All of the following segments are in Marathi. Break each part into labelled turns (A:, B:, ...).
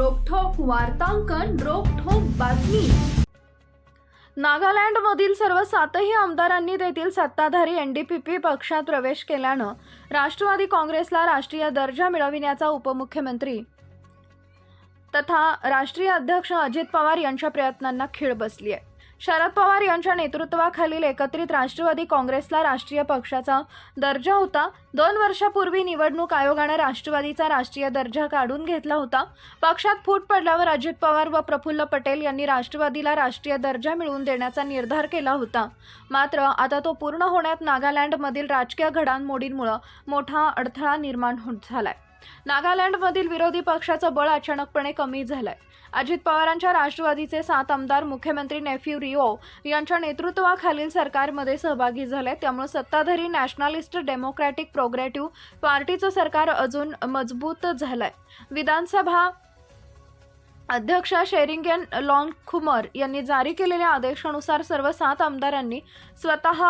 A: वार्तांकन रोखोक बातमी. नागालँडमधील सर्व सातही आमदारांनी तेथील सत्ताधारी एन डी पी पी पक्षात प्रवेश केल्यानं राष्ट्रवादी काँग्रेसला राष्ट्रीय दर्जा मिळविण्याचा उपमुख्यमंत्री तथा राष्ट्रीय अध्यक्ष अजित पवार यांच्या प्रयत्नांना खीळ बसली आहे शरद पवार यांच्या नेतृत्वाखालील एकत्रित राष्ट्रवादी काँग्रेसला राष्ट्रीय पक्षाचा दर्जा होता. दोन वर्षापूर्वी निवडणूक आयोगाने राष्ट्रवादीचा राष्ट्रीय दर्जा काढून घेतला होता. पक्षात फूट पडल्यावर अजित पवार व प्रफुल्ल पटेल यांनी राष्ट्रवादीला राष्ट्रीय दर्जा मिळवून देण्याचा निर्धार केला होता. मात्र आता तो पूर्ण होण्यात नागालँडमधील राजकीय घडामोडींमुळे मोठा अडथळा निर्माण होत झालाय. नागालँडमधील विरोधी पक्षाचं बळ अचानकपणे कमी झालंय. अजित पवारांच्या राष्ट्रवादीचे सात आमदार मुख्यमंत्री नेफ्यू रिओ यांच्या नेतृत्वाखालील सरकारमध्ये सहभागी झाले. त्यामुळे सत्ताधारी नॅशनलिस्ट डेमोक्रॅटिक प्रोग्रेटिव्ह पार्टीचं सरकार अजून मजबूत झालंय. विधानसभा अध्यक्ष शेरिंगेन लॉन खुमर यांनी जारी केलेल्या आदेशानुसार सर्व सात आमदारांनी स्वतः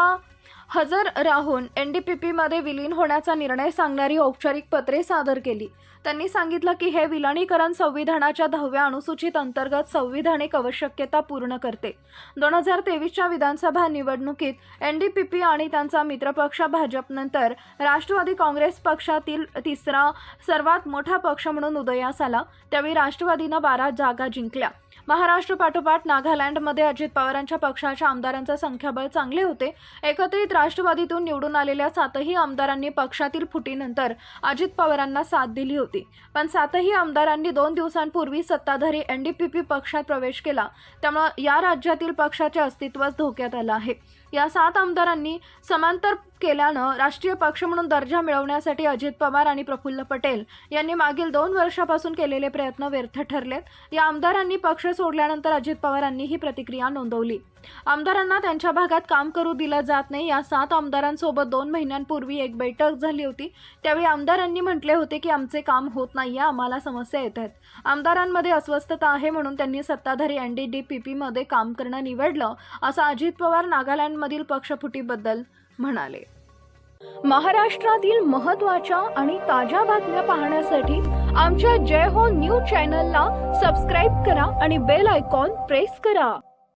A: हजर राहून एन डी पी पीमध्ये विलीन होण्याचा निर्णय सांगणारी औपचारिक पत्रे सादर केली. त्यांनी सांगितलं की हे विलिनीकरण संविधानाच्या दहाव्या अनुसूचित अंतर्गत संविधानिक आवश्यकता पूर्ण करते. दोन हजार तेवीसच्या विधानसभा निवडणुकीत एन डी पी पी आणि त्यांचा मित्रपक्ष भाजपनंतर राष्ट्रवादी काँग्रेस पक्षातील तिसरा सर्वात मोठा पक्ष म्हणून उदयास आला. त्यावेळी राष्ट्रवादीनं बारा जागा जिंकल्या. महाराष्ट्र पाठोपाठ नागालँडमध्ये अजित पवारांच्या पक्षाच्या आमदारांचं संख्याबळ चांगले होते. एकत्रित राष्ट्रवादीतून निवडून आलेल्या सातही आमदारांनी पक्षातील फुटीनंतर अजित पवारांना साथ दिली होती. पण सातही आमदारांनी दोन दिवसांपूर्वी सत्ताधारी एनडीपीपी पक्षात प्रवेश केला. त्यामुळे या राज्यातील पक्षाचे अस्तित्वच धोक्यात आलं आहे. या सात आमदारांनी समांतर केल्यानं राष्ट्रीय पक्ष म्हणून दर्जा मिळवण्यासाठी अजित पवार आणि प्रफुल्ल पटेल यांनी मागील दोन वर्षापासून केलेले प्रयत्न व्यर्थ ठरलेत. या आमदारांनी पक्ष सोडल्यानंतर अजित पवारांनी ही प्रतिक्रिया नोंदवली. आमदारांना त्यांच्या भागात काम करू दिलं जात नाही. या सात आमदारांसोबत दोन महिन्यांपूर्वी एक बैठक झाली होती. त्यावेळी आमदारांनी म्हटले होते की आमचे काम होत नाहीये आम्हाला समस्या येत आहेत. आमदारांमध्ये अस्वस्थता आहे म्हणून त्यांनी सत्ताधारी एन डी डी पी पीमध्ये काम करणं निवडलं. असं अजित पवार नागालँड नागालँडमधील पक्षफुटीबद्दल म्हणाले. महाराष्ट्रातील महत्त्वाच्या आणि ताज्या बातम्या पाहण्यासाठी आमच्या जय हो न्यूज चॅनलला सबस्क्राईब करा आणि बेल आयकॉन प्रेस करा.